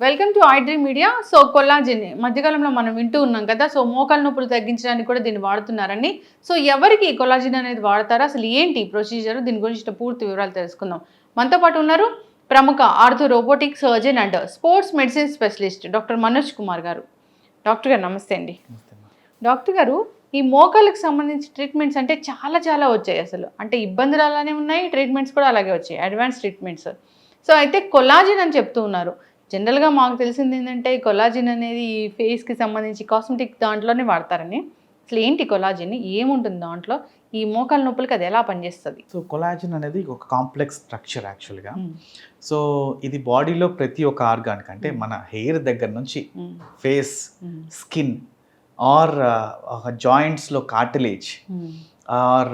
Welcome to iDream media so collagen మధ్యకాలంలో మనం వింటూ ఉన్నాం కదా. సో మోకాల నొప్పులు తగ్గించడానికి కూడా దీన్ని వాడుతున్నారని సో ఎవరికి కొల్లాజిన్ అనేది వాడతారా? అసలు ఏంటి ప్రొసీజర్? దీని గురించి పూర్తి వివరాలు తెలుసుకుందాం. మనతో పాటు ఉన్నారు ప్రముఖ ortho robotic surgeon and sports medicine specialist doctor Manoj Kumar garu. Doctor garu నమస్తే అండి. డాక్టర్ గారు ఈ మోకాళ్ళకి సంబంధించి ట్రీట్మెంట్స్ అంటే చాలా చాలా వచ్చాయి అసలు. అంటే ఇబ్బందులు అలానే ఉన్నాయి ట్రీట్మెంట్స్ కూడా అలాగే వచ్చాయి అడ్వాన్స్ ట్రీట్మెంట్స్ సో అయితే కొలాజిన్ అని చెప్తూ ఉన్నారు. జనరల్గా మాకు తెలిసింది ఏంటంటే కొలాజిన్ అనేది ఈ ఫేస్కి సంబంధించి కాస్మెటిక్ దాంట్లోనే వాడతారని. అసలు ఏంటి కొలాజిన్ ఏముంటుంది దాంట్లో? ఈ మోకాల నొప్పులకి అది ఎలా పనిచేస్తుంది? సో కొలాజిన్ అనేది ఒక కాంప్లెక్స్ స్ట్రక్చర్ యాక్చువల్గా సో ఇది బాడీలో ప్రతి ఒక్క ఆర్గాన్ అంటే మన హెయిర్ దగ్గర నుంచి ఫేస్ స్కిన్ ఆర్ జాయింట్స్లో కార్టిలేజ్ ఆర్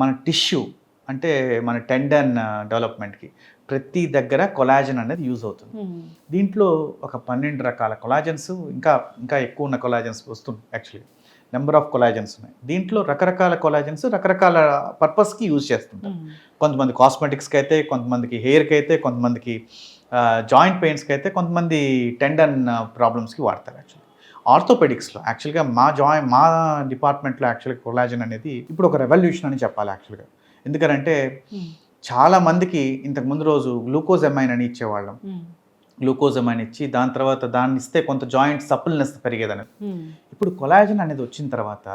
మన టిష్యూ అంటే మన టెండన్ డెవలప్మెంట్కి ప్రతి దగ్గర కొలాజన్ అనేది యూజ్ అవుతుంది. దీంట్లో ఒక పన్నెండు రకాల కొలాజన్స్ ఇంకా ఇంకా ఎక్కువ ఉన్న కొలాజన్స్ వస్తుంది యాక్చువల్లీ నెంబర్ ఆఫ్ కొలాజన్స్ ఉన్నాయి. దీంట్లో రకరకాల కొలాజన్స్ రకరకాల పర్పస్కి యూజ్ చేస్తుంటారు. కొంతమంది కాస్మెటిక్స్కి అయితే కొంతమందికి హెయిర్కి అయితే కొంతమందికి జాయింట్ పెయిన్స్కి అయితే కొంతమంది టెండన్ ప్రాబ్లమ్స్కి వాడతారు యాక్చువల్లీ ఆర్థోపెడిక్స్లో యాక్చువల్గా మా జాయి మా డిపార్ట్మెంట్లో యాక్చువల్గా కొలాజన్ అనేది ఇప్పుడు ఒక రెవల్యూషన్ అని చెప్పాలి యాక్చువల్గా. ఎందుకంటే చాలా మందికి ఇంతకు ముందు రోజు గ్లూకోజ్ ఎమైన్ అని ఇచ్చేవాళ్ళం. గ్లూకోజ్ ఎమైన్ ఇచ్చి దాని తర్వాత దాన్ని ఇస్తే కొంత జాయింట్ సపుల్నెస్ పెరిగేదని ఇప్పుడు కొలాజన్ అనేది వచ్చిన తర్వాత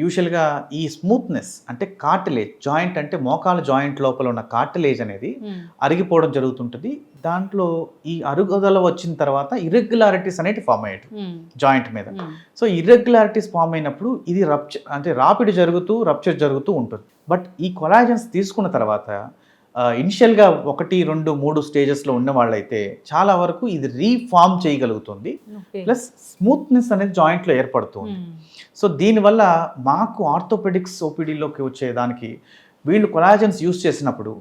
యూజువల్గా ఈ స్మూత్నెస్ అంటే కార్టిలేజ్ జాయింట్ అంటే మోకాల జాయింట్ లోపల ఉన్న కార్టిలేజ్ అనేది అరిగిపోవడం జరుగుతుంటుంది. దాంట్లో ఈ అరుగుదల వచ్చిన తర్వాత ఇర్రెగ్యులారిటీస్ అనేవి ఫామ్ అయ్యాయి జాయింట్ మీద. సో ఇర్రెగ్యులారిటీస్ ఫామ్ అయినప్పుడు ఇది రప్చర్ అంటే రాపిడ్ జరుగుతూ రప్చర్ జరుగుతూ ఉంటుంది. బట్ ఈ కొలాజన్స్ తీసుకున్న తర్వాత ఇనిషియల్గా ఒకటి రెండు మూడు స్టేజెస్లో ఉన్న వాళ్ళైతే చాలా వరకు ఇది రీఫార్మ్ చేయగలుగుతుంది. ప్లస్ స్మూత్నెస్ అనేది జాయింట్లో ఏర్పడుతుంది. సో దీనివల్ల మాకు ఆర్థోపెడిక్స్ ఓపీడీలోకి వచ్చేదానికి వీళ్ళు కొలాజన్స్ యూస్ చేసినప్పుడు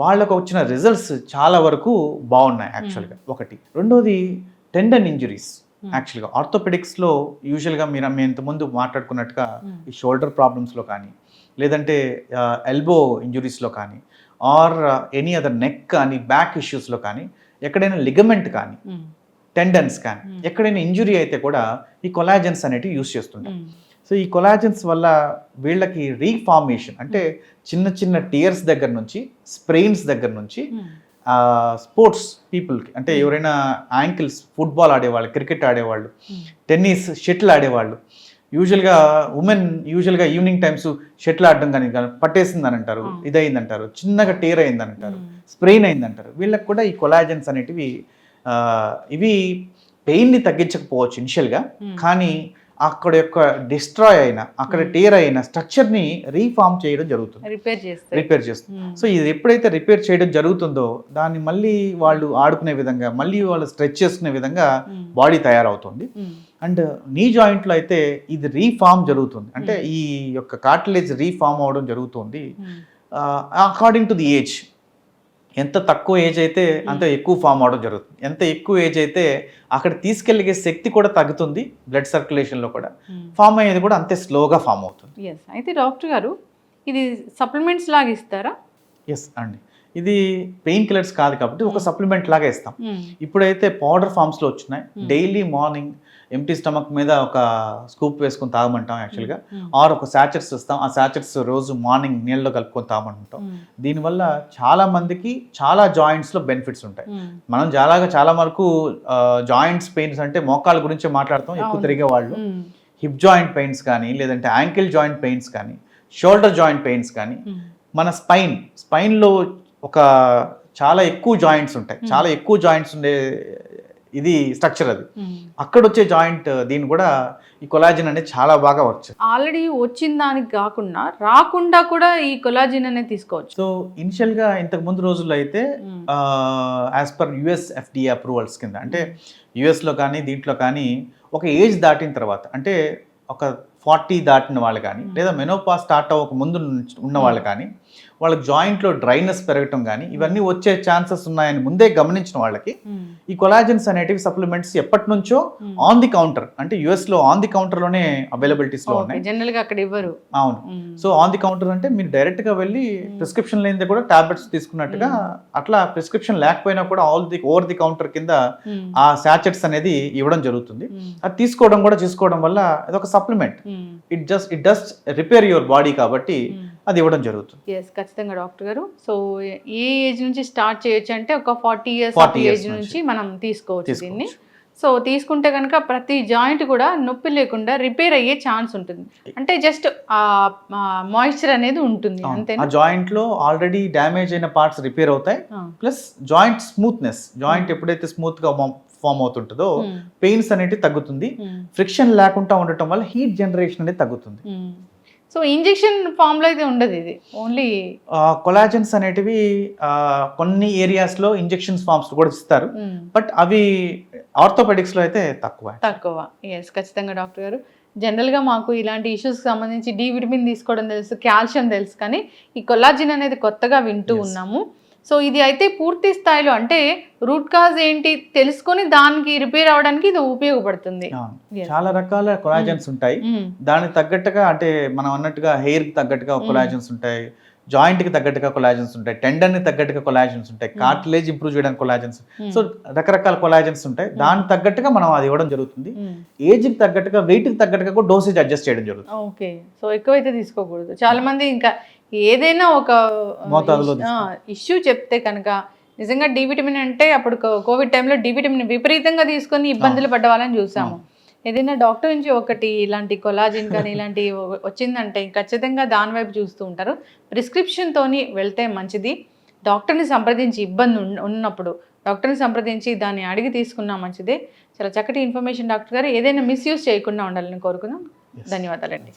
వాళ్ళకు వచ్చిన రిజల్ట్స్ చాలా వరకు బాగున్నాయి యాక్చువల్గా ఒకటి. రెండోది టెండన్ ఇంజురీస్ యాక్చువల్గా ఆర్థోపెడిక్స్లో యూజువల్గా మీరు మేము ఇంతకుముందు మాట్లాడుకున్నట్టుగా ఈ షోల్డర్ ప్రాబ్లమ్స్లో కానీ లేదంటే ఎల్బో ఇంజురీస్లో కానీ ఆర్ ఎనీ అదర్ నెక్ కానీ బ్యాక్ ఇష్యూస్లో కానీ ఎక్కడైనా లిగమెంట్ కానీ టెండన్స్ కానీ ఎక్కడైనా ఇంజురీ అయితే కూడా ఈ కొలాజన్స్ అనేటివి యూస్ చేస్తుంటాం సో ఈ కొలాజన్స్ వల్ల వీళ్ళకి రీఫార్మేషన్ అంటే చిన్న చిన్న టియర్స్ దగ్గర నుంచి స్ప్రెయిన్స్ దగ్గర నుంచి స్పోర్ట్స్ పీపుల్కి అంటే ఎవరైనా యాంకిల్స్ ఫుట్బాల్ ఆడేవాళ్ళు క్రికెట్ ఆడేవాళ్ళు టెన్నిస్ షటిల్ ఆడేవాళ్ళు యూజువల్గా ఉమెన్ యూజువల్గా ఈవినింగ్ టైమ్స్ షటిల్ ఆడడం కానీ పట్టేసిందని అంటారు ఇదైంది అంటారు చిన్నగా టేర్ అయిందని అంటారు స్ప్రెయిన్ అయింది అంటారు వీళ్ళకి కూడా ఈ కొలాజన్స్ అనేటివి ఇవి పెయిన్ని తగ్గించకపోవచ్చు ఇనిషియల్గా కానీ అక్కడ యొక్క డిస్ట్రాయ్ అయిన అక్కడ టేర్ అయిన స్ట్రక్చర్ని రీఫార్మ్ చేయడం జరుగుతుంది. రిపేర్ చేస్తారు రిపేర్ చేస్తుంది. సో ఇది ఎప్పుడైతే రిపేర్ చేయడం జరుగుతుందో దాన్ని మళ్ళీ వాళ్ళు ఆడుకునే విధంగా మళ్ళీ వాళ్ళు స్ట్రెచ్ చేసుకునే విధంగా బాడీ తయారవుతుంది. అండ్ నీ జాయింట్లో అయితే ఇది రీఫార్మ్ జరుగుతుంది. అంటే ఈ యొక్క కార్టిలేజ్ రీఫార్మ్ అవడం జరుగుతుంది. అకార్డింగ్ టు ది ఏజ్ ఎంత తక్కువ ఏజ్ అయితే అంత ఎక్కువ ఫామ్ అవడం జరుగుతుంది. ఎంత ఎక్కువ ఏజ్ అయితే అక్కడ తీసుకెళ్ళగే శక్తి కూడా తగ్గుతుంది బ్లడ్ సర్క్యులేషన్లో కూడా. ఫామ్ అయ్యేది కూడా అంతే స్లోగా ఫామ్ అవుతుంది. ఎస్ అయితే డాక్టర్ గారు ఇది సప్లిమెంట్స్ లాగా ఇస్తారా? ఎస్ అండి. ఇది పెయిన్ కిల్లర్స్ కాదు కాబట్టి ఒక సప్లిమెంట్ లాగా ఇస్తాం. ఇప్పుడైతే పౌడర్ ఫామ్స్లో వచ్చినాయి. డైలీ మార్నింగ్ ఎంటీ స్టమక్ మీద ఒక స్కూప్ వేసుకొని తాగమంటాం యాక్చువల్గా ఆర్ ఒక శాచెట్స్ ఇస్తాం. ఆ శాచెట్స్ రోజు మార్నింగ్ నీళ్ళలో కలుపుకొని తాగమంటాం. దీనివల్ల చాలా మందికి చాలా జాయింట్స్లో బెనిఫిట్స్ ఉంటాయి. మనం చాలాగా చాలా వరకు జాయింట్స్ పెయిన్స్ అంటే మోకాళ్ళ గురించి మాట్లాడతాం. ఎక్కువ. తిరిగే వాళ్ళు. హిప్ జాయింట్ పెయిన్స్ కానీ లేదంటే యాంకిల్ జాయింట్ పెయిన్స్ కానీ షోల్డర్ జాయింట్ పెయిన్స్ కానీ మన స్పైన్ స్పైన్లో ఒక చాలా ఎక్కువ జాయింట్స్ ఉంటాయి. Hmm. చాలా ఎక్కువ జాయింట్స్ ఉండే ఇది స్ట్రక్చర్ అది. అక్కడ వచ్చే జాయింట్ దీన్ని కూడా ఈ కొలాజిన్ అనేది చాలా బాగా వర్క్ ఆల్రెడీ వచ్చిన దానికి కాకుండా రాకుండా కూడా ఈ కొలాజిన్ అనేది తీసుకోవచ్చు. సో ఇనిషియల్గా ఇంతకు ముందు రోజుల్లో అయితే as per US FDA approvals కింద అంటే యుఎస్లో కానీ దీంట్లో కానీ ఒక ఏజ్ దాటిన తర్వాత అంటే ఒక ఫార్టీ దాటిన వాళ్ళు కానీ లేదా మెనోపా స్టార్ట్ అవ్వక ముందు ఉన్న వాళ్ళు కానీ వాళ్ళ జాయింట్లో డ్రైనెస్ పెరగటం కానీ ఇవన్నీ వచ్చే ఛాన్సెస్ ఉన్నాయని ముందే గమనించిన వాళ్ళకి ఈ కొలాజన్స్ అనేటివి సప్లిమెంట్స్ ఎప్పటి నుంచో ఆన్ ది కౌంటర్ అంటే యుఎస్లో ఆన్ ది కౌంటర్లోనే అవైలబిలిటీస్లో ఉన్నాయి. జనరల్గా అక్కడ ఇవ్వరు. అవును. సో ఆన్ ది కౌంటర్ అంటే మీరు డైరెక్ట్గా వెళ్ళి ప్రిస్క్రిప్షన్ లేనిదే కూడా టాబ్లెట్స్ తీసుకున్నట్టుగా అట్లా ప్రిస్క్రిప్షన్ లేకపోయినా కూడా all the over the counter కింద ఆ శాచెట్స్ అనేది ఇవ్వడం జరుగుతుంది. అది తీసుకోవడం కూడా చేసుకోవడం వల్ల అది ఒక supplement it just it does repair your body కాబట్టి అది ఇవ్వడం జరుగుతుంది. ఎస్ ఖచ్చితంగా డాక్టర్ గారు. సో ఏ ఏజ్ నుంచి స్టార్ట్ చేయొచ్చు అంటే ఒక ఫార్టీ ఇయర్స్ 40 years ఏజ్ నుంచి మనం తీసుకోవచ్చు దీన్ని. సో తీసుకుంటే కనుక ప్రతి జాయింట్ కూడా నొప్పి లేకుండా రిపేర్ అయ్యే ఛాన్స్ ఉంటుంది. అంటే జస్ట్ మాయిశ్చర్ అనేది ఉంటుంది ఆ జాయింట్లో ఆల్రెడీ డ్యామేజ్ అయిన పార్ట్స్ రిపేర్ అవుతాయి. ప్లస్ జాయింట్ స్మూత్నెస్ జాయింట్ ఎప్పుడైతే స్మూత్గా ఫామ్ అవుతుంటుందో. పెయిన్స్ అనేవి తగ్గుతుంది. ఫ్రిక్షన్ లేకుండా ఉండటం వల్ల హీట్ జనరేషన్ అనేది తగ్గుతుంది. సో ఇంజెక్షన్ ఫామ్లో అయితే ఉండదు ఇది. ఓన్లీ కొలాజన్స్ అనేటివి కొన్ని ఏరియాస్లో ఇంజెక్షన్స్ ఫార్మ్స్ కూడా ఇస్తారు. బట్ అవి ఆర్థోపెడిక్స్లో అయితే తక్కువ తక్కువ. ఎస్ ఖచ్చితంగా డాక్టర్ గారు. జనరల్గా మాకు ఇలాంటి ఇష్యూస్కి సంబంధించి డి విటమిన్ తీసుకోవడం తెలుసు కాల్షియం తెలుసు కానీ ఈ కొల్లాజిన్ అనేది కొత్తగా వింటూ. ఉన్నాము. సో ఇది అయితే పూర్తి స్థాయిలో అంటే రూట్ కాజ్ ఏంటి తెలుసుకొని దానికి రిపేర్ అవడానికి ఇది ఉపయోగపడుతుంది. చాలా రకాల కొలాజన్స్ ఉంటాయి. మ్మ్. దానికి తగ్గట్టుగా అంటే మనం అన్నట్టుగా హెయిర్కి తగ్గట్టుగా కొలాజన్స్ ఉంటాయి. జాయింట్కి తగ్గట్టుగా కొలాజన్స్ ఉంటాయి. టెండన్కి తగ్గట్టుగా కొలాజన్స్ ఉంటాయి. కార్టిలేజ్ ఇంప్రూవ్ చేయడానికి కొలాజన్స్. సో రకరకాల కొలాజన్స్ ఉంటాయి. దానికి తగ్గట్టుగా మనం అది ఇవ్వడం జరుగుతుంది. ఏజ్కి తగ్గట్టుగా వెయిట్కి తగ్గట్టుగా కూడా డోసేజ్ అడ్జస్ట్ చేయడం జరుగుతుంది. ఓకే సో ఎక్కువైతే తీసుకోకూడదు. చాలా మంది ఇంకా ఏదైనా ఒక ఇష్యూ చెప్తే కనుక నిజంగా డి విటమిన్ అంటే అప్పుడు కోవిడ్ టైంలో డి విటమిన్ విపరీతంగా తీసుకొని ఇబ్బందులు పడ్డ వాళ్ళని చూసాము. ఏదైనా డాక్టర్ నుంచి ఒకటి ఇలాంటి కొలాజిన్ కానీ ఇలాంటి వచ్చిందంటే ఖచ్చితంగా దాని వైపు చూస్తూ ఉంటారు. ప్రిస్క్రిప్షన్తోని వెళ్తే మంచిది. డాక్టర్ని సంప్రదించి ఇబ్బంది ఉన్న- ఉన్నప్పుడు డాక్టర్ని సంప్రదించి దాన్ని అడిగి తీసుకున్నా మంచిదే. చాలా చక్కటి ఇన్ఫర్మేషన్ డాక్టర్ గారు. ఏదైనా మిస్యూజ్ చేయకుండా ఉండాలని కోరుకుందాం. ధన్యవాదాలండి.